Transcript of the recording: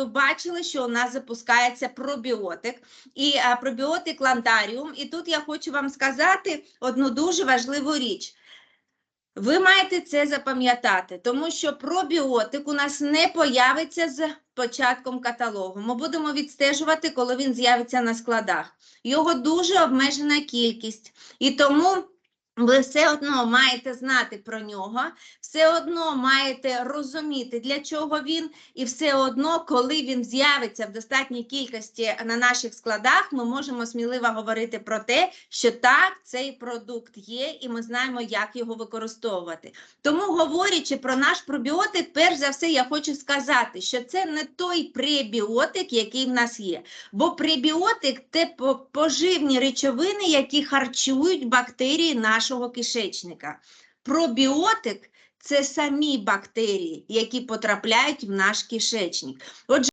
ви бачили, що у нас запускається пробіотик і а, пробіотик лантаріум. І тут я хочу вам сказати одну дуже важливу річ. Ви маєте це запам'ятати, тому що пробіотик у нас не появиться з початком каталогу. Ми будемо відстежувати, коли він з'явиться на складах. Його дуже обмежена кількість, і тому ви все одно маєте знати про нього, все одно маєте розуміти, для чого він, і все одно, коли він з'явиться в достатній кількості на наших складах, ми можемо сміливо говорити про те, що так, цей продукт є, і ми знаємо, як його використовувати. Тому, говорячи про наш пробіотик, перш за все, я хочу сказати, що це не той пребіотик, який в нас є. Бо пребіотик це поживні речовини, які харчують бактерії нашого кишечника. Пробіотик це самі бактерії, які потрапляють в наш кишечник. Отже,